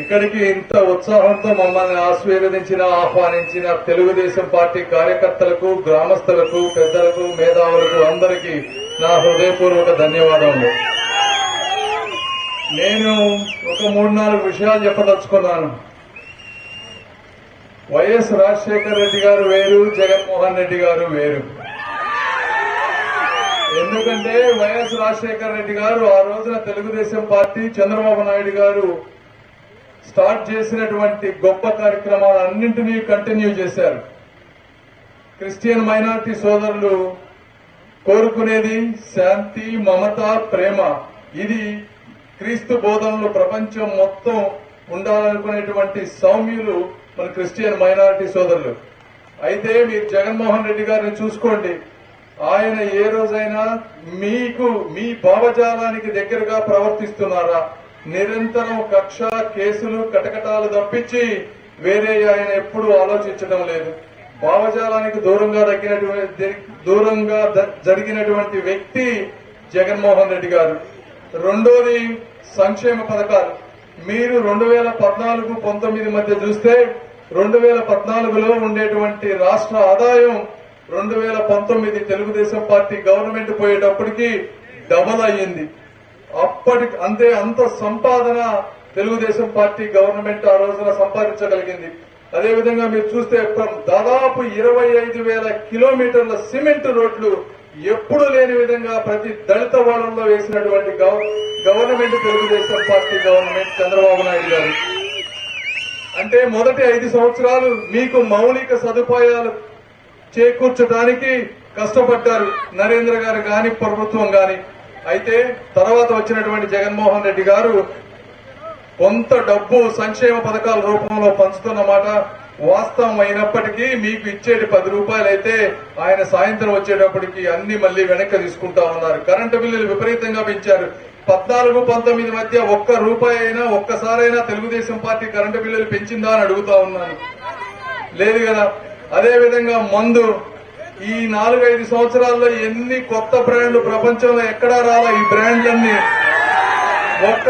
ఇక్కడికి ఇంత ఉత్సాహంతో మమ్మల్ని ఆశీర్వదించిన ఆహ్వానించిన తెలుగుదేశం పార్టీ కార్యకర్తలకు గ్రామస్తులకు పెద్దలకు మేధావులకు అందరికీ నా హృదయపూర్వక ధన్యవాదాలు నేను ఒక మూడు నాలుగు విషయాలు చెప్పదలుచుకున్నాను. వైఎస్ రాజశేఖర రెడ్డి గారు వేరు జగన్మోహన్ రెడ్డి గారు వేరు. ఎందుకంటే వైఎస్ రాజశేఖర రెడ్డి గారు ఆ రోజున తెలుగుదేశం పార్టీ చంద్రబాబు నాయుడు గారు స్టార్ట్ చేసినటువంటి గొప్ప కార్యక్రమాలన్నింటినీ కంటిన్యూ చేశారు. క్రిస్టియన్ మైనారిటీ సోదరులు కోరుకునేది శాంతి మమత ప్రేమ. ఇది క్రీస్తు బోధనలు ప్రపంచం మొత్తం ఉండాలనుకునేటువంటి సౌమ్యులు మన క్రిస్టియన్ మైనారిటీ సోదరులు. అయితే మీరు జగన్మోహన్ రెడ్డి గారిని చూసుకోండి. ఆయన ఏ రోజైనా మీకు మీ భావజాలానికి దగ్గరగా ప్రవర్తిస్తున్నారా? నిరంతరం కక్ష కేసులు కటకటాలు తప్పించి వేరే ఆయన ఎప్పుడూ ఆలోచించడం లేదు. భావజాలానికి దూరంగా తగ్గినటువంటి దూరంగా జరిగినటువంటి వ్యక్తి జగన్మోహన్ రెడ్డి గారు. రెండోది సంక్షేమ పథకాలు. మీరు రెండు వేల పద్నాలుగు పంతొమ్మిది మధ్య చూస్తే రెండు వేల పద్నాలుగులో ఉండేటువంటి రాష్ట్ర ఆదాయం రెండు వేల పంతొమ్మిది తెలుగుదేశం పార్టీ గవర్నమెంట్ పోయేటప్పటికి డబల్ అయ్యింది. అప్పటి అంతే అంత సంపాదన తెలుగుదేశం పార్టీ గవర్నమెంట్ ఆ రోజున సంపాదించగలిగింది. అదేవిధంగా మీరు చూస్తే దాదాపు ఇరవై ఐదు వేల కిలోమీటర్ల సిమెంట్ రోడ్లు ఎప్పుడు లేని విధంగా ప్రతి దళిత వాడల్లో వేసినటువంటి government Telugu Desam party government Chandrababu Naidu garu. అంటే మొదటి ఐదు సంవత్సరాలు మీకు మౌలిక సదుపాయాలు చేకూర్చడానికి కష్టపడ్డారు నరేంద్ర గారు గాని ప్రభుత్వం గాని. అయితే తర్వాత వచ్చినటువంటి జగన్మోహన్ రెడ్డి గారు కొంత డబ్బు సంక్షేమ పథకాల రూపంలో పంచుతున్నమాట వాస్తవం అయినప్పటికీ మీకు ఇచ్చేది పది రూపాయలైతే ఆయన సాయంత్రం వచ్చేటప్పటికి అన్ని మళ్ళీ వెనక్కి తీసుకుంటా ఉన్నారు. కరెంటు బిల్లులు విపరీతంగా పెంచారు. పద్నాలుగు పంతొమ్మిది మధ్య ఒక్క రూపాయి అయినా ఒక్కసారైనా తెలుగుదేశం పార్టీ కరెంటు బిల్లులు పెంచిందా అని అడుగుతా ఉన్నాను. లేదు కదా? అదే విధంగా మందు ఈ నాలుగైదు సంవత్సరాల్లో ఎన్ని కొత్త బ్రాండ్లు ప్రపంచంలో ఎక్కడా రాలా ఈ బ్రాండ్లన్నీ. ఒక్క